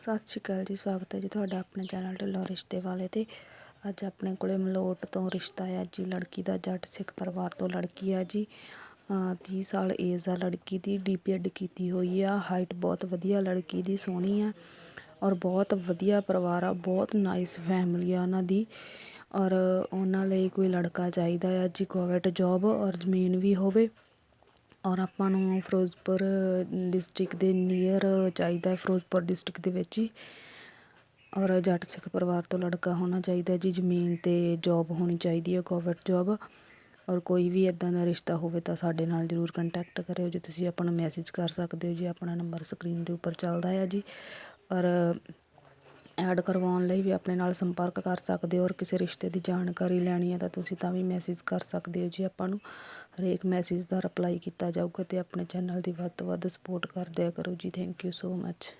ਸਤਿ ਸ਼੍ਰੀ ਅਕਾਲ ਜੀ, ਸਵਾਗਤ ਹੈ ਜੀ ਤੁਹਾਡਾ ਆਪਣੇ ਚੈਨਲ ਢਿੱਲੋਂ ਰਿਸ਼ਤੇ ਵਾਲੇ ਤੇ। ਅੱਜ ਆਪਣੇ ਕੋਲੇ ਮਲੋਟ ਤੋਂ ਰਿਸ਼ਤਾ ਆ ਜੀ, ਲੜਕੀ ਦਾ ਜੱਟ ਸਿੱਖ ਪਰਿਵਾਰ ਤੋਂ ਲੜਕੀ ਆ ਜੀ। ਅਹ 30 ਸਾਲ ਏਜ ਆ ਲੜਕੀ ਦੀ ਡੀਪੀਐਡ ਕੀਤੀ ਹੋਈ ਆ। ਹਾਈਟ ਬਹੁਤ ਵਧੀਆ, ਲੜਕੀ ਦੀ ਸੋਹਣੀ ਆ ਔਰ ਬਹੁਤ ਵਧੀਆ ਪਰਿਵਾਰ ਆ, ਬਹੁਤ ਨਾਈਸ ਫੈਮਿਲੀ ਆ ਉਹਨਾਂ ਦੀ। ਔਰ ਉਹਨਾਂ ਲਈ ਕੋਈ ਲੜਕਾ ਚਾਹੀਦਾ ਆ ਜੀ ਗਵਰਨਮੈਂਟ ਜੌਬ ਔਰ ਜ਼ਮੀਨ ਵੀ ਹੋਵੇ। ਔਰ ਆਪਾਂ ਨੂੰ ਫਿਰੋਜ਼ਪੁਰ ਡਿਸਟ੍ਰਿਕਟ ਦੇ ਨੀਅਰ ਚਾਹੀਦਾ ਫਿਰੋਜ਼ਪੁਰ ਡਿਸਟ੍ਰਿਕਟ ਦੇ ਵਿੱਚ ਹੀ। ਔਰ ਜੱਟ ਸਿੱਖ ਪਰਿਵਾਰ ਤੋਂ ਲੜਕਾ ਹੋਣਾ ਚਾਹੀਦਾ ਜੀ, ਜ਼ਮੀਨ ਤੇ ਜੋਬ ਹੋਣੀ ਚਾਹੀਦੀ ਹੈ ਗੌਰਮੈਂਟ ਜੋਬ ਔਰ ਕੋਈ ਵੀ ਇਦਾਂ ਦਾ ਰਿਸ਼ਤਾ ਹੋਵੇ ਤਾਂ ਸਾਡੇ ਨਾਲ ਜ਼ਰੂਰ ਕੰਟੈਕਟ ਕਰਿਓ ਜੀ, ਤੁਸੀਂ ਆਪਣਾ ਮੈਸੇਜ ਕਰ ਸਕਦੇ ਹੋ ਜੀ, ਆਪਣਾ ਨੰਬਰ ਸਕਰੀਨ ਦੇ ਉੱਪਰ ਚੱਲਦਾ ਆ ਜੀ। ਔਰ ਐਡ ਕਰਵਾਉਣ ਲਈ ਵੀ ਆਪਣੇ ਨਾਲ ਸੰਪਰਕ ਕਰ ਸਕਦੇ ਹੋ ਔਰ ਕਿਸੇ ਰਿਸ਼ਤੇ ਦੀ ਜਾਣਕਾਰੀ ਲੈਣੀ ਹੈ ਤਾਂ ਤੁਸੀਂ ਤਾਂ ਵੀ ਮੈਸੇਜ ਕਰ ਸਕਦੇ ਹੋ ਜੀ ਆਪਾਂ ਨੂੰ। ਹਰੇਕ ਮੈਸੇਜ ਦਾ ਰਿਪਲਾਈ ਕੀਤਾ ਜਾਊਗਾ ਤੇ ਆਪਣੇ ਚੈਨਲ ਦੀ ਵੱਧ ਤੋਂ ਵੱਧ ਸਪੋਰਟ ਕਰ ਦਿਆ ਕਰੋ ਜੀ। Thank you so much